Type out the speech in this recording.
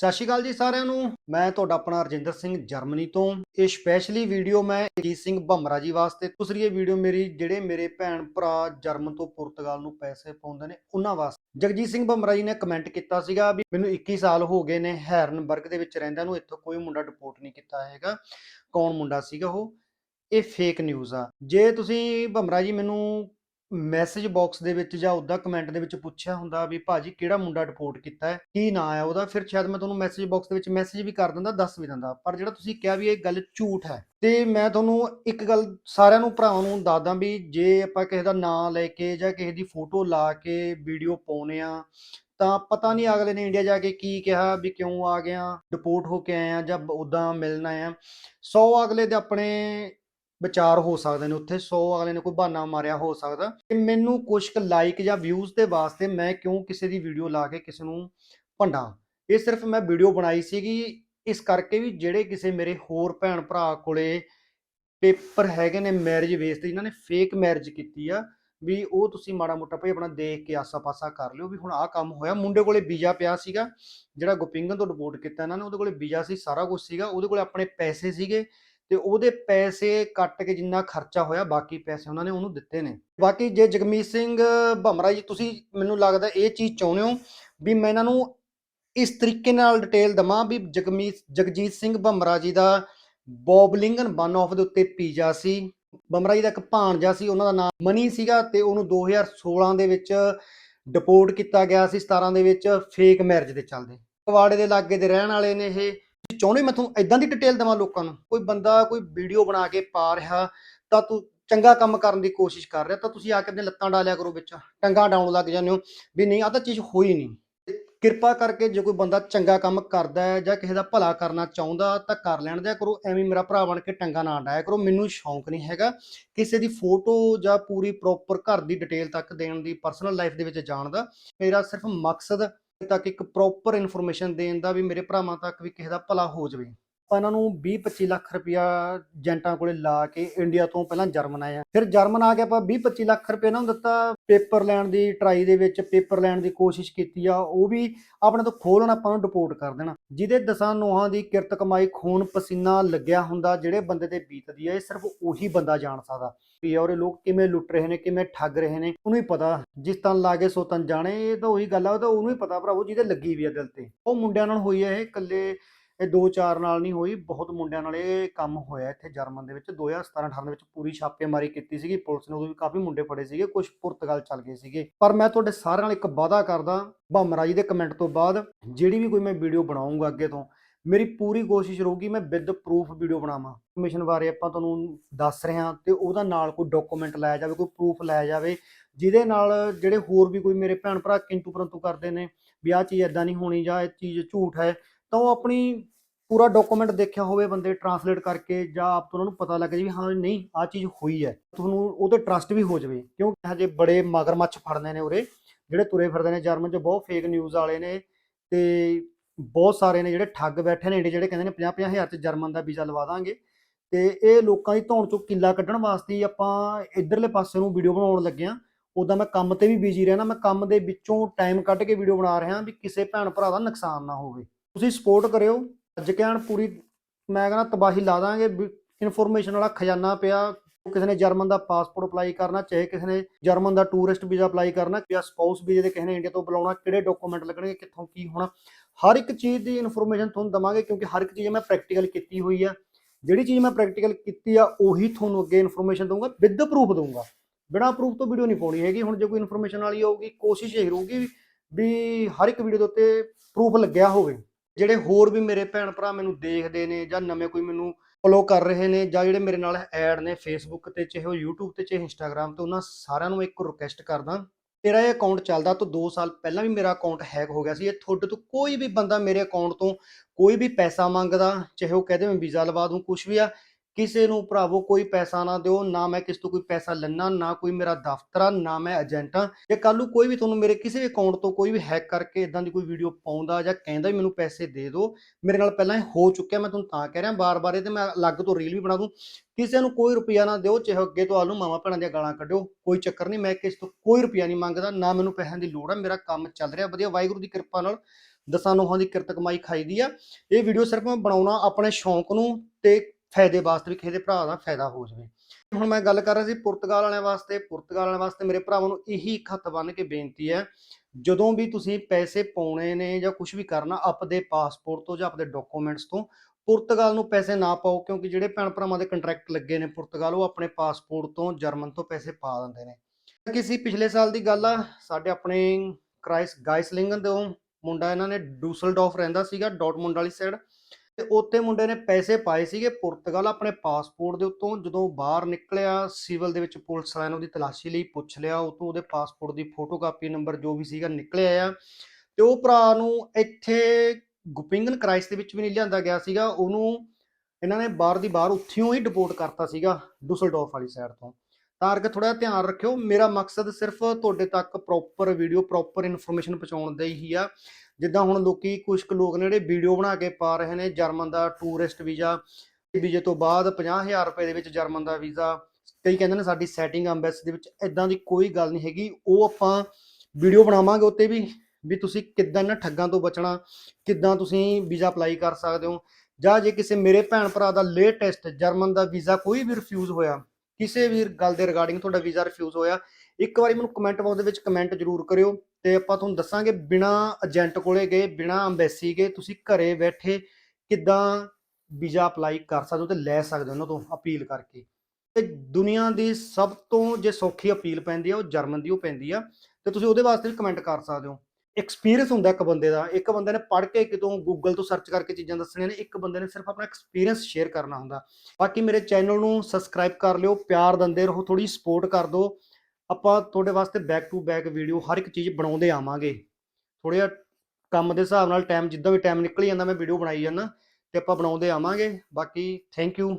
ਸਤਿ ਸ਼੍ਰੀ ਅਕਾਲ ਜੀ ਸਾਰਿਆਂ ਨੂੰ। ਮੈਂ ਤੁਹਾਡਾ ਆਪਣਾ ਰਜਿੰਦਰ ਸਿੰਘ ਜਰਮਨੀ ਤੋਂ। ਇਹ ਸਪੈਸ਼ਲੀ ਵੀਡੀਓ ਮੈਂ ਜੀਤ ਸਿੰਘ ਭੰਮਰਾ ਜੀ ਵਾਸਤੇ। ਦੂਸਰੀ ਇਹ ਵੀਡੀਓ ਮੇਰੀ, ਜਿਹੜੇ ਮੇਰੇ ਭੈਣ ਭਰਾ ਜਰਮਨ ਤੋਂ ਪੁਰਤਗਾਲ ਨੂੰ ਪੈਸੇ ਪਾਉਂਦੇ ਨੇ, ਉਹਨਾਂ ਵਾਸਤੇ। ਜਗਜੀਤ ਸਿੰਘ ਭੰਮਰਾ ਜੀ ਨੇ ਕਮੈਂਟ ਕੀਤਾ ਸੀਗਾ ਵੀ ਮੈਨੂੰ 21 ਸਾਲ ਹੋ ਗਏ ਨੇ, ਹੈਰਨਬਰਗ ਦੇ ਵਿੱਚ ਰਹਿੰਦਿਆਂ ਨੂੰ, ਇੱਥੋਂ ਕੋਈ ਮੁੰਡਾ ਡਿਪੋਰਟ ਨਹੀਂ ਕੀਤਾ ਹੈਗਾ। ਕੌਣ ਮੁੰਡਾ ਸੀਗਾ ਉਹ? ਇਹ ਫੇਕ ਨਿਊਜ਼ ਆ। ਜੇ ਤੁਸੀਂ ਭੰਮਰਾ ਜੀ ਮੈਨੂੰ ਮੈਸੇਜ ਬਾਕਸ ਦੇ ਵਿੱਚ ਜਾਂ ਉੱਦਾਂ ਕਮੈਂਟ ਦੇ ਵਿੱਚ ਪੁੱਛਿਆ ਹੁੰਦਾ ਵੀ ਭਾਜੀ ਕਿਹੜਾ ਮੁੰਡਾ ਰਿਪੋਰਟ ਕੀਤਾ ਹੈ, ਕੀ ਨਾਂ ਹੈ ਉਹਦਾ, ਫਿਰ ਸ਼ਾਇਦ ਮੈਂ ਤੁਹਾਨੂੰ ਮੈਸੇਜ ਬਾਕਸ ਦੇ ਵਿੱਚ ਮੈਸੇਜ ਵੀ ਕਰ ਦਿੰਦਾ, ਦੱਸ ਵੀ ਦਿੰਦਾ। ਪਰ ਜਿਹੜਾ ਤੁਸੀਂ ਕਿਹਾ ਵੀ ਇਹ ਗੱਲ ਝੂਠ ਹੈ, ਤੇ ਮੈਂ ਤੁਹਾਨੂੰ ਇੱਕ ਗੱਲ ਸਾਰਿਆਂ ਨੂੰ, ਭਰਾਵਾਂ ਨੂੰ ਦੱਸਦਾ ਵੀ ਜੇ ਆਪਾਂ ਕਿਸੇ ਦਾ ਨਾਂ ਲੈ ਕੇ ਜਾਂ ਕਿਸੇ ਦੀ ਫੋਟੋ ਲਾ ਕੇ ਵੀਡੀਓ ਪਾਉਨੇ ਆ ਤਾਂ ਪਤਾ ਨਹੀਂ ਅਗਲੇ ਨੇ ਇੰਡੀਆ ਜਾ ਕੇ ਕੀ ਕਿਹਾ ਵੀ ਕਿਉਂ ਆ ਗਿਆ ਡਿਪੋਰਟ ਹੋ ਕੇ ਆਏ ਆ ਜਾਂ ਉਦਾਂ ਮਿਲਣਾ ਆ 100 ਅਗਲੇ ਦੇ ਆਪਣੇ ਵਿਚਾਰ ਹੋ ਸਕਦੇ ਨੇ, ਉੱਥੇ 100 ਅਗਲੇ ਨੇ ਕੋਈ ਬਹਾਨਾ ਮਾਰਿਆ ਹੋ ਸਕਦਾ। ਤੇ ਮੈਨੂੰ ਕੁਝ ਕੁ ਲਾਈਕ ਜਾਂ ਵਿਊਜ਼ ਦੇ ਵਾਸਤੇ ਮੈਂ ਕਿਉਂ ਕਿਸੇ ਦੀ ਵੀਡੀਓ ਲਾ ਕੇ ਕਿਸੇ ਨੂੰ ਭੰਡਾਂ? ਇਹ ਸਿਰਫ ਮੈਂ ਵੀਡੀਓ ਬਣਾਈ ਸੀਗੀ, ਇਸ ਕਰਕੇ ਵੀ ਜਿਹੜੇ ਕਿਸੇ ਮੇਰੇ ਹੋਰ ਭੈਣ ਭਰਾ ਕੋਲੇ ਪੇਪਰ ਹੈਗੇ ਨੇ ਮੈਰਿਜ ਬੇਸ ਤੇ ਜਿਨ੍ਹਾਂ ਨੇ ਫੇਕ ਮੈਰਿਜ ਕੀਤੀ ਆ, ਵੀ ਉਹ ਤੁਸੀਂ ਮਾੜਾ ਮੋਟਾ ਭਾਈ ਆਪਣਾ ਦੇਖ ਕੇ ਆਸਾ-ਪਾਸਾ ਕਰ ਲਿਓ ਵੀ ਹੁਣ ਆਹ ਕੰਮ ਹੋਇਆ। ਮੁੰਡੇ ਕੋਲੇ ਵੀਜ਼ਾ ਪਿਆ ਸੀਗਾ, ਜਿਹੜਾ ਗੁਪਿੰਗਨ ਤੋਂ ਰਿਪੋਰਟ ਕੀਤਾ ਇਹਨਾਂ ਨੇ, ਉਹਦੇ ਕੋਲੇ ਵੀਜ਼ਾ ਸੀ, ਸਾਰਾ ਕੁਝ ਸੀਗਾ, ਉਹਦੇ ਕੋਲੇ ਆਪਣੇ ਪੈਸੇ ਸੀਗੇ ਤੇ ਉਹਦੇ ਪੈਸੇ ਕੱਟ ਕੇ ਜਿੰਨਾ ਖਰਚਾ ਹੋਇਆ ਬਾਕੀ ਪੈਸੇ ਉਹਨਾਂ ਨੇ ਉਹਨੂੰ ਦਿੱਤੇ ਨੇ। ਬਾਕੀ ਜੇ ਜਗਮੀਤ ਸਿੰਘ ਭਮਰਾ ਜੀ, ਤੁਸੀਂ ਮੈਨੂੰ ਲੱਗਦਾ ਇਹ ਚੀਜ਼ ਚਾਹੁੰਦੇ ਹੋ ਵੀ ਮੈਂ ਇਹਨਾਂ ਨੂੰ ਇਸ ਤਰੀਕੇ ਨਾਲ ਡਿਟੇਲ ਦਵਾਂ ਵੀ ਜਗਮੀਤ, ਜਗਜੀਤ ਸਿੰਘ ਭਮਰਾ ਜੀ ਦਾ ਬੌਬ ਵਨ ਬਨ ਆਫ ਦੇ ਉੱਤੇ ਪੀਜ਼ਾ ਸੀ। ਭਮਰਾ ਜੀ ਦਾ ਇੱਕ ਭਾਣਜਾ ਸੀ, ਉਹਨਾਂ ਦਾ ਨਾਮ ਮਨੀ ਸੀਗਾ ਤੇ ਉਹਨੂੰ 2016 ਦੇ ਵਿੱਚ ਡਿਪੋਰਟ ਕੀਤਾ ਗਿਆ ਸੀ 17 ਦੇ ਵਿੱਚ ਫੇਕ ਮੈਰਿਜ ਦੇ ਚੱਲਦੇ। ਪਵਾੜੇ ਦੇ ਲਾਗੇ ਦੇ ਰਹਿਣ ਵਾਲੇ ਨੇ ਇਹ। ਚਾਹੁੰਦੇ ਮੈਂ ਤੁਹਾਨੂੰ ਇਦਾਂ ਦੀ ਡਿਟੇਲ ਦੇਵਾਂ ਲੋਕਾਂ ਨੂੰ। ਕੋਈ ਬੰਦਾ ਕੋਈ ਵੀਡੀਓ ਬਣਾ ਕੇ ਪਾ ਰਿਹਾ, ਤਾਂ ਤੂੰ ਚੰਗਾ ਕੰਮ ਕਰਨ ਦੀ ਕੋਸ਼ਿਸ਼ ਕਰ ਰਿਹਾ, ਤਾਂ ਤੁਸੀਂ ਆ ਕੇ ਆਪਣੇ ਲੱਤਾਂ ਡਾਲਿਆ ਕਰੋ ਵਿੱਚ। ਟੰਗਾ ਡਾਉਣ ਲੱਗ ਜਾਂਦੇ ਹੋ ਵੀ ਨਹੀਂ ਆ ਤਾਂ ਚੀਜ਼ ਹੋਈ ਨਹੀਂ। ਕਿਰਪਾ ਕਰਕੇ ਜੇ ਕੋਈ ਬੰਦਾ ਚੰਗਾ ਕੰਮ ਕਰਦਾ ਹੈ ਜਾਂ ਕਿਸੇ ਦਾ ਭਲਾ ਕਰਨਾ ਚਾਹੁੰਦਾ, ਤਾਂ ਕਰ ਲੈਣ ਦਿਆ ਕਰੋ। ਐਵੇਂ ਮੇਰਾ ਭਰਾ ਬਣ ਕੇ ਟੰਗਾ ਨਾ ਡਾਇਆ ਕਰੋ। ਮੈਨੂੰ ਸ਼ੌਂਕ ਨਹੀਂ ਹੈਗਾ ਕਿਸੇ ਦੀ ਫੋਟੋ ਜਾਂ ਪੂਰੀ ਪ੍ਰੋਪਰ ਘਰ ਦੀ ਡਿਟੇਲ ਤੱਕ ਦੇਣ ਦੀ ਪਰਸਨਲ ਲਾਈਫ ਦੇ ਵਿੱਚ ਜਾਣ ਦਾ। ਮੇਰਾ ਸਿਰਫ ਮਕਸਦ ਤੱਕ ਇੱਕ ਪ੍ਰੋਪਰ ਇਨਫੋਰਮੇਸ਼ਨ ਦੇਣ ਦਾ ਵੀ ਮੇਰੇ ਭਰਾਵਾਂ ਤੱਕ ਵੀ ਕਿਸੇ ਦਾ ਭਲਾ ਹੋ ਜਾਵੇ। ਆਪਾਂ ਇਹਨਾਂ ਨੂੰ 20-25 ਲੱਖ ਰੁਪਇਆ ਏਜੰਟਾਂ ਕੋਲੇ ਲਾ ਕੇ ਇੰਡੀਆ ਤੋਂ ਪਹਿਲਾਂ ਜਰਮਨ ਆਇਆ ਫਿਰ ਜਰਮਨ ਆ ਕੇ ਆਪਾਂ 20-25 ਲੱਖ ਰੁਪਏ ਇਹਨਾਂ ਨੂੰ ਦਿੱਤਾ। ਪੇਪਰ ਲੈਣ ਦੀ ਟਰਾਈ ਦੇ ਵਿੱਚ ਪੇਪਰ ਲੈਣ ਦੀ ਕੋਸ਼ਿਸ਼ ਕੀਤੀ ਆ। ਉਹ ਵੀ ਆਪਣੇ ਤੋਂ ਖੋਲਣ ਆਪਾਂ ਨੂੰ ਡਿਪੋਰਟ ਕਰ ਦੇਣਾ। ਜਿਹਦੇ ਦਸਾਂ ਨੋਹਾਂ ਦੀ ਕਿਰਤ ਕਮਾਈ, ਖੂਨ, ਪਸੀਨਾ ਲੱਗਿਆ ਹੁੰਦਾ, ਜਿਹੜੇ ਬੰਦੇ ਤੇ ਬੀਤਦੀ ਆ, ਇਹ ਸਿਰਫ ਉਹੀ ਬੰਦਾ ਜਾਣ ਸਕਦਾ। ਵੀ ਆ ਔਰ ਇਹ ਲੋਕ ਕਿਵੇਂ ਲੁੱਟ ਰਹੇ ਨੇ, ਕਿਵੇਂ ਠੱਗ ਰਹੇ ਨੇ, ਉਹਨੂੰ ਹੀ ਪਤਾ। ਜਿਸ ਤਨ ਲਾਗੇ ਸੋ ਤਨ ਜਾਣੇ, ਇਹ ਤਾਂ ਉਹੀ ਗੱਲ ਆ, ਉਹ ਤਾਂ ਉਹਨੂੰ ਹੀ ਪਤਾ ਭਰਾਵੋ ਜਿਹਦੇ ਲੱਗੀ ਵੀ ਆ ਦਿਲ ਤੇ। ਉਹ ਮੁੰਡਿਆਂ ਨਾਲ ਹੋਈ ਆ ਇਹ, ਇਕੱਲੇ ਇਹ ਦੋ ਚਾਰ ਨਾਲ ਨਹੀਂ ਹੋਈ, ਬਹੁਤ ਮੁੰਡਿਆਂ ਨਾਲ ਇਹ ਕੰਮ ਹੋਇਆ ਇੱਥੇ ਜਰਮਨ ਦੇ ਵਿੱਚ। 2017-18 ਦੇ ਵਿੱਚ ਪੂਰੀ ਛਾਪੇਮਾਰੀ ਕੀਤੀ ਸੀਗੀ, ਪੁਲਿਸ ਨੇ ਉਦੋਂ ਵੀ ਕਾਫੀ ਮੁੰਡੇ ਫੜੇ ਸੀਗੇ ਕੁਝ ਪੁਰਤਗਾਲ ਚੱਲ ਗਏ ਸੀਗੇ। ਪਰ ਮੈਂ ਤੁਹਾਡੇ ਸਾਰਿਆਂ ਨਾਲ ਇੱਕ ਵਾਅਦਾ ਕਰਦਾ ਭਮਰਾ ਜੀ ਦੇ ਕਮੈਂਟ ਤੋਂ ਬਾਅਦ, ਜਿਹੜੀ ਵੀ ਕੋਈ ਮੈਂ ਵੀਡੀਓ ਬਣਾਉਂਗਾ ਅੱਗੇ ਤੋਂ ਮੇਰੀ ਪੂਰੀ ਕੋਸ਼ਿਸ਼ ਰਹੂਗੀ ਮੈਂ ਵਿਦ ਪ੍ਰੂਫ ਵੀਡੀਓ ਬਣਾਵਾਂ। ਮਿਸ਼ਨ ਬਾਰੇ ਆਪਾਂ ਤੁਹਾਨੂੰ ਦੱਸ ਰਹੇ ਹਾਂ ਤੇ ਉਹਦਾ ਨਾਲ ਕੋਈ ਡਾਕੂਮੈਂਟ ਲਾਇਆ ਜਾਵੇ, ਕੋਈ ਪ੍ਰੂਫ ਲਾਇਆ ਜਾਵੇ, ਜਿਹਦੇ ਨਾਲ ਜਿਹੜੇ ਹੋਰ ਵੀ ਕੋਈ ਮੇਰੇ ਭੈਣ ਭਰਾ ਕਿੰਤੂ ਪਰੰਤੂ ਕਰਦੇ ਨੇ ਵੀ ਆਹ ਚੀਜ਼ ਇਦਾਂ ਨਹੀਂ ਹੋਣੀ ਜਾਂ ਇਹ ਚੀਜ਼ ਝੂਠ ਹੈ, ਤਾਂ ਉਹ ਆਪਣੀ ਪੂਰਾ ਡਾਕੂਮੈਂਟ ਦੇਖਿਆ ਹੋਵੇ ਬੰਦੇ ਟਰਾਂਸਲੇਟ ਕਰਕੇ ਜਾਂ ਆਪ ਤੋਂ ਉਹਨਾਂ ਨੂੰ ਪਤਾ ਲੱਗ ਜਾਵੇ ਵੀ ਹਾਂ, ਨਹੀਂ, ਆਹ ਚੀਜ਼ ਹੋਈ ਹੈ। ਤੁਹਾਨੂੰ ਉਹ ਤੇ ਟਰਸਟ ਵੀ ਹੋ ਜਾਵੇ, ਕਿਉਂਕਿ ਹਜੇ ਬੜੇ ਮਗਰਮੱਛ ਫੜਦੇ ਨੇ ਉਰੇ, ਜਿਹੜੇ ਤੁਰੇ ਫਿਰਦੇ ਨੇ ਜਰਮਨ 'ਚ, ਬਹੁਤ ਫੇਕ ਨਿਊਜ਼ ਵਾਲੇ ਨੇ ਤੇ ਬਹੁਤ ਸਾਰੇ ਨੇ ਜਿਹੜੇ ਠੱਗ ਬੈਠੇ ਨੇ ਇੰਡੀਆ ਜਿਹੜੇ ਕਹਿੰਦੇ ਨੇ 50 ਹਜ਼ਾਰ 'ਚ ਜਰਮਨ ਦਾ ਵੀਜ਼ਾ ਲਵਾ ਦਾਂਗੇ। ਤੇ ਇਹ ਲੋਕਾਂ ਦੀ ਧੌਣ 'ਚੋਂ ਕਿੱਲਾ ਕੱਢਣ ਵਾਸਤੇ ਆਪਾਂ ਇਧਰਲੇ ਪਾਸੇ ਨੂੰ ਵੀਡੀਓ ਬਣਾਉਣ ਲੱਗੇ ਆ ਉਦਾਂ ਮੈਂ ਕੰਮ ਤੇ ਵੀ ਬਿਜ਼ੀ ਰਹਿਣਾ, ਮੈਂ ਕੰਮ ਦੇ ਵਿੱਚੋਂ ਟਾਈਮ ਕੱਢ ਕੇ ਵੀਡੀਓ ਬਣਾ ਰਿਹਾ ਵੀ ਕਿਸੇ ਭੈਣ ਭਰਾ ਦਾ ਨੁਕਸਾਨ ਨਾ ਹੋਵੇ। ਤੁਸੀਂ ਸਪੋਰਟ ਕਰਿਓ। ਅੱਜ ਕਹਿਣ ਪੂਰੀ ਮੈਂ ਕਹਿੰਦਾ ਤਬਾਹੀ ਲਾ ਦਾਂਗੇ। ਇਨਫੋਰਮੇਸ਼ਨ ਵਾਲਾ ਖਜ਼ਾਨਾ ਪਿਆ, ਕਿਸੇ ਨੇ ਜਰਮਨ ਦਾ ਪਾਸਪੋਰਟ ਅਪਲਾਈ ਕਰਨਾ, ਚਾਹੇ ਕਿਸੇ ਨੇ ਜਰਮਨ ਦਾ ਟੂਰਿਸਟ ਵੀਜ਼ਾ ਅਪਲਾਈ ਕਰਨਾ, ਜਾਂ ਸਪਾਊਸ ਵੀਜ਼ੇ ਦੇ ਕਿਸੇ ਨੇ ਇੰਡੀਆ ਤੋਂ ਬੁਲਾਉਣਾ, ਕਿਹੜੇ ਡਾਕੂਮੈਂਟ ਲੱਗਣਗੇ, ਕਿੱਥੋਂ ਕੀ ਹੋਣਾ। ਹਰ ਇੱਕ ਚੀਜ਼ ਦੀ ਇਨਫੋਰਮੇਸ਼ਨ ਤੁਹਾਨੂੰ ਦਵਾਂਗੇ ਕਿਉਂਕਿ ਹਰ ਇੱਕ ਚੀਜ਼ ਮੈਂ ਪ੍ਰੈਕਟੀਕਲ ਕੀਤੀ ਹੋਈ ਆ। ਜਿਹੜੀ ਚੀਜ਼ ਮੈਂ ਪ੍ਰੈਕਟੀਕਲ ਕੀਤੀ ਆ, ਉਹੀ ਤੁਹਾਨੂੰ ਅੱਗੇ ਇਨਫੋਰਮੇਸ਼ਨ ਦਊਂਗਾ ਵਿਦ ਪ੍ਰੂਫ ਦਊਂਗਾ। ਬਿਨਾਂ ਪ੍ਰੂਫ ਤੋਂ ਵੀਡੀਓ ਨਹੀਂ ਪਾਉਣੀ ਹੈਗੀ। ਹੁਣ ਜੇ ਕੋਈ ਇਨਫੋਰਮੇਸ਼ਨ ਵਾਲੀ ਹੋਊਗੀ ਕੋਸ਼ਿਸ਼ ਇਹ ਰਹੂਗੀ ਵੀ ਹਰ ਇੱਕ ਵੀਡੀਓ ਦੇ ਉੱਤੇ ਪ੍ਰੂਫ ਲੱਗਿਆ ਹੋਵੇ। ਜਿਹੜੇ ਹੋਰ ਵੀ ਮੇਰੇ ਭੈਣ ਭਰਾ ਮੈਨੂੰ ਦੇਖਦੇ ਨੇ ਜਾਂ ਨਵੇਂ ਕੋਈ ਮੈਨੂੰ ਫੋਲੋ ਕਰ ਰਹੇ ਨੇ ਜਾਂ ਜਿਹੜੇ ਮੇਰੇ ਨਾਲ ਐਡ ਨੇ ਫੇਸਬੁੱਕ ਤੇ, ਚਾਹੇ ਉਹ YouTube ਤੇ, ਚਾਹੇ Instagram ਤੇ, ਉਹਨਾਂ ਸਾਰਿਆਂ ਨੂੰ ਇੱਕ ਰਿਕੁਐਸਟ ਕਰਦਾ ਮੇਰਾ ਇਹ ਅਕਾਊਂਟ ਚੱਲਦਾ ਤੋਂ 2 ਸਾਲ ਪਹਿਲਾਂ ਵੀ ਮੇਰਾ ਅਕਾਊਂਟ ਹੈਕ ਹੋ ਗਿਆ ਸੀ। ਇਹ ਤੁਹਾਡੇ ਤੋਂ ਕੋਈ ਵੀ ਬੰਦਾ ਮੇਰੇ ਅਕਾਊਂਟ ਤੋਂ ਕੋਈ ਵੀ ਪੈਸਾ ਮੰਗਦਾ, ਚਾਹੇ ਉਹ ਕਹਦੇ ਮੈਂ ਵੀਜ਼ਾ ਲਵਾ ਦੂੰ ਕੁਝ ਵੀ ਆ ਕਿਸੇ ਨੂੰ ਭਰਾਵੋ ਕੋਈ ਪੈਸਾ ਨਾ ਦਿਓ, ਨਾ ਮੈਂ ਕਿਸ ਤੋਂ ਕੋਈ ਪੈਸਾ ਲੈਣਾ ਨਾ ਕੋਈ ਮੇਰਾ ਦਫ਼ਤਰ ਆ, ਨਾ ਮੈਂ ਏਜੰਟ ਆ। ਜੇ ਕੱਲ ਨੂੰ ਕੋਈ ਵੀ ਤੁਹਾਨੂੰ ਮੇਰੇ ਕਿਸੇ ਵੀ ਅਕਾਊਂਟ ਤੋਂ ਕੋਈ ਵੀ ਹੈਕ ਕਰਕੇ ਇਦਾਂ ਦੀ ਕੋਈ ਵੀਡੀਓ ਪਾਉਂਦਾ ਜਾਂ ਕਹਿੰਦਾ ਵੀ ਮੈਨੂੰ ਪੈਸੇ ਦੇ ਦਿਓ, ਮੇਰੇ ਨਾਲ ਪਹਿਲਾਂ ਇਹ ਹੋ ਚੁੱਕਿਆ, ਮੈਂ ਤੁਹਾਨੂੰ ਤਾਂ ਕਹਿ ਰਿਹਾ, ਬਾਰ-ਬਾਰ ਇਹ ਤੇ ਮੈਂ ਅਲੱਗ ਤੋਂ ਰੀਲ ਵੀ ਬਣਾ ਦੂੰ। ਕਿਸੇ ਨੂੰ ਕੋਈ ਰੁਪਿਆ ਨਾ ਦਿਓ, ਚਾਹੇ ਅੱਗੇ ਤੋਂ ਆਲੂ ਮਾਵਾ ਭੈਣਾਂ ਦੀਆਂ ਗਾਲਾਂ ਕੱਢਿਓ, ਕੋਈ ਚੱਕਰ ਨਹੀਂ, ਮੈਂ ਕਿਸ ਤੋਂ ਕੋਈ ਰੁਪਿਆ ਨਹੀਂ ਮੰਗਦਾ, ਨਾ ਮੈਨੂੰ ਪੈਸਿਆਂ ਦੀ ਲੋੜ ਆ, ਮੇਰਾ ਕੰਮ ਚੱਲ ਰਿਹਾ ਵਧੀਆ, ਵਾਹਿਗੁਰੂ ਦੀ ਕਿਰਪਾ ਨਾਲ ਦਸਾਂ ਨੋਹਾਂ ਦੀ ਕਿਰਤ ਕਮਾਈ ਖਾਈਦੀ ਆ। ਇਹ ਵੀਡੀਓ ਸਿਰਫ ਮੈਂ ਬਣਾਉਣਾ ਆਪਣੇ ਸ਼ੌਂਕ ਨੂੰ ਤੇ ਫਾਇਦੇ ਵਾਸਤੇ ਵੀ ਕਿਸੇ ਦੇ ਭਰਾ ਦਾ ਫਾਇਦਾ ਹੋ ਜਾਵੇ। ਹੁਣ ਮੈਂ ਗੱਲ ਕਰ ਰਿਹਾ ਸੀ ਪੁਰਤਗਾਲ ਵਾਲਿਆਂ ਵਾਸਤੇ। ਪੁਰਤਗਾਲ ਵਾਲਿਆਂ ਵਾਸਤੇ ਮੇਰੇ ਭਰਾਵਾਂ ਨੂੰ ਇਹੀ ਇੱਕ ਹੱਥ ਬੰਨ ਕੇ ਬੇਨਤੀ ਹੈ, ਜਦੋਂ ਵੀ ਤੁਸੀਂ ਪੈਸੇ ਪਾਉਣੇ ਨੇ ਜਾਂ ਕੁਝ ਵੀ ਕਰਨਾ ਆਪਦੇ ਪਾਸਪੋਰਟ ਤੋਂ ਜਾਂ ਆਪਦੇ ਡਾਕੂਮੈਂਟਸ ਤੋਂ, ਪੁਰਤਗਾਲ ਨੂੰ ਪੈਸੇ ਨਾ ਪਾਓ ਕਿਉਂਕਿ ਜਿਹੜੇ ਭੈਣ ਭਰਾਵਾਂ ਦੇ ਕੰਟਰੈਕਟ ਲੱਗੇ ਨੇ ਪੁਰਤਗਾਲ, ਉਹ ਆਪਣੇ ਪਾਸਪੋਰਟ ਤੋਂ ਜਰਮਨ ਤੋਂ ਪੈਸੇ ਪਾ ਦਿੰਦੇ ਨੇ। ਕਿਸੇ ਪਿਛਲੇ ਸਾਲ ਦੀ ਗੱਲ ਆ, ਸਾਡੇ ਆਪਣੇ ਕ੍ਰਾਈਸ ਗਾਇਸਲਿੰਗਨ ਤੋਂ ਮੁੰਡਾ ਇਹਨਾਂ ਨੇ ਡੂਸਲਡੋਫ ਰਹਿੰਦਾ ਸੀਗਾ ਡਾਟਮੁੰਡ ਵਾਲੀ ਸਾਈਡ ਤੇ ਉੱਥੇ ਮੁੰਡੇ ਨੇ ਪੈਸੇ ਪਾਏ ਸੀਗੇ ਪੁਰਤਗਾਲ ਆਪਣੇ ਪਾਸਪੋਰਟ ਦੇ ਉੱਤੋਂ, ਜਦੋਂ ਬਾਹਰ ਨਿਕਲਿਆ, ਸਿਵਲ ਦੇ ਵਿੱਚ ਪੁਲਿਸ ਵਾਲਿਆਂ ਨੇ ਉਹਦੀ ਤਲਾਸ਼ੀ ਲਈ ਪੁੱਛ ਲਿਆ ਉਤੋਂ ਉਹਦੇ ਪਾਸਪੋਰਟ ਦੀ ਫੋਟੋਕਾਪੀ ਨੰਬਰ ਜੋ ਵੀ ਸੀਗਾ ਨਿਕਲਿਆ ਆ। ਤੇ ਉਹ ਭਰਾ ਨੂੰ ਇੱਥੇ ਗੁਪਿੰਗਨ ਕ੍ਰਾਈਸ ਦੇ ਵਿੱਚ ਵੀ ਨਹੀਂ ਲਿਆਂਦਾ ਗਿਆ ਸੀਗਾ, ਉਹਨੂੰ ਇਹਨਾਂ ਨੇ ਬਾਹਰ ਦੀ ਬਾਹਰ ਉੱਥੋਂ ਹੀ ਡਿਪੋਰਟ ਕਰਤਾ ਸੀਗਾ ਡੂਸਲਡੋਫ ਵਾਲੀ ਸਾਈਡ ਤੋਂ। ਤਾਂ ਕਰਕੇ ਥੋੜਾ ਧਿਆਨ ਰੱਖਿਓ, ਮੇਰਾ ਮਕਸਦ ਸਿਰਫ ਤੁਹਾਡੇ ਤੱਕ ਪ੍ਰੋਪਰ ਵੀਡੀਓ ਪ੍ਰੋਪਰ ਇਨਫੋਰਮੇਸ਼ਨ ਪਹੁੰਚਾਉਣ ਦਾ ਹੀ ਆ। ਜਿੱਦਾਂ ਹੁਣ ਲੋਕੀ ਕੁਝ ਕੁ ਲੋਕ ਨੇ ਜਿਹੜੇ ਵੀਡੀਓ ਬਣਾ ਕੇ ਪਾ ਰਹੇ ਨੇ ਜਰਮਨ ਦਾ ਟੂਰਿਸਟ ਵੀਜ਼ਾ ਵੀਜ਼ੇ ਤੋਂ ਬਾਅਦ 50000 ਰੁਪਏ ਦੇ ਵਿੱਚ ਜਰਮਨ ਦਾ ਵੀਜ਼ਾ। ਕਈ ਕਹਿੰਦੇ ਨੇ ਸਾਡੀ ਸੈਟਿੰਗ ਅੰਬੈਸੀ ਦੇ ਵਿੱਚ ਇਦਾਂ ਦੀ ਕੋਈ ਗੱਲ ਨਹੀਂ ਹੈਗੀ। ਉਹ ਆਪਾਂ ਵੀਡੀਓ ਬਣਾਵਾਂਗੇ ਉੱਤੇ ਵੀ ਵੀ ਤੁਸੀਂ ਕਿੱਦਾਂ ਇਹਨਾਂ ਠੱਗਾਂ ਤੋਂ ਬਚਣਾ, ਕਿੱਦਾਂ ਤੁਸੀਂ ਵੀਜ਼ਾ ਅਪਲਾਈ ਕਰ ਸਕਦੇ ਹੋ। ਜਾਂ ਜੇ ਕਿਸੇ ਮੇਰੇ ਭੈਣ ਭਰਾ ਦਾ ਲੇਟੈਸਟ ਜਰਮਨ ਦਾ ਵੀਜ਼ਾ ਕੋਈ ਵੀ ਰਿਫਿਊਜ਼ ਹੋਇਆ, ਕਿਸੇ ਵੀ ਗੱਲ ਦੇ ਰਿਗਾਰਡਿੰਗ ਤੁਹਾਡਾ ਵੀਜ਼ਾ ਰਿਫਿਊਜ਼ ਹੋਇਆ, ਇੱਕ ਵਾਰੀ ਮੈਨੂੰ ਕਮੈਂਟ ਬਾਕਸ ਦੇ ਵਿੱਚ ਕਮੈਂਟ ਜ਼ਰੂਰ ਕਰਿਓ। ਤੇ ਆਪਾਂ ਤੁਹਾਨੂੰ ਦੱਸਾਂਗੇ ਬਿਨਾ ਏਜੰਟ ਕੋਲੇ ਗਏ, ਬਿਨਾ ਅੰਬੈਸੀ ਗਏ, ਤੁਸੀਂ ਘਰੇ ਬੈਠੇ ਕਿੱਦਾਂ ਵੀਜ਼ਾ ਅਪਲਾਈ ਕਰ ਸਕਦੇ ਹੋ ਤੇ ਲੈ ਸਕਦੇ ਹੋ ਉਹਨਾਂ ਤੋਂ ਅਪੀਲ ਕਰਕੇ। ਤੇ ਦੁਨੀਆ ਦੀ ਸਭ ਤੋਂ ਜੇ ਸੌਖੀ ਅਪੀਲ ਪੈਂਦੀ ਆ, ਉਹ ਜਰਮਨ ਦੀ ਉਹ ਪੈਂਦੀ ਆ, ਤੇ ਤੁਸੀਂ ਉਹਦੇ ਵਾਸਤੇ ਵੀ ਕਮੈਂਟ ਕਰ ਸਕਦੇ ਹੋ। ਐਕਸਪੀਰੀਅੰਸ ਹੁੰਦਾ ਇੱਕ ਬੰਦੇ ਦਾ, ਇੱਕ ਬੰਦੇ ਨੇ ਪੜ੍ਹ ਕੇ ਕਿਤੋਂ ਗੂਗਲ ਤੋਂ ਸਰਚ ਕਰਕੇ ਚੀਜ਼ਾਂ ਦੱਸਣੀਆਂ ਨੇ, ਇੱਕ ਬੰਦੇ ਨੇ ਸਿਰਫ ਆਪਣਾ ਐਕਸਪੀਰੀਅੰਸ ਸ਼ੇਅਰ ਕਰਨਾ ਹੁੰਦਾ। ਬਾਕੀ ਮੇਰੇ ਚੈਨਲ ਨੂੰ ਸਬਸਕ੍ਰਾਈਬ ਕਰ ਲਿਓ, ਪਿਆਰ ਦਿੰਦੇ ਰਹੋ ਥੋੜੀ ਸਪੋਰਟ ਕਰ ਦਿਓ। ਆਪਾਂ ਤੁਹਾਡੇ ਵਾਸਤੇ ਬੈਕ ਟੂ ਬੈਕ ਵੀਡੀਓ ਹਰ ਇੱਕ ਚੀਜ਼ ਬਣਾਉਂਦੇ ਆਵਾਂਗੇ। ਥੋੜਾ ਜਿਹਾ ਕੰਮ ਦੇ ਹਿਸਾਬ ਨਾਲ ਟਾਈਮ ਜਿੱਦਾਂ ਵੀ ਟਾਈਮ ਨਿਕਲ ਜਾਂਦਾ, ਮੈਂ ਵੀਡੀਓ ਬਣਾਈ ਜਾਂਦਾ ਤੇ ਆਪਾਂ ਬਣਾਉਂਦੇ ਆਵਾਂਗੇ। ਬਾਕੀ ਥੈਂਕ ਯੂ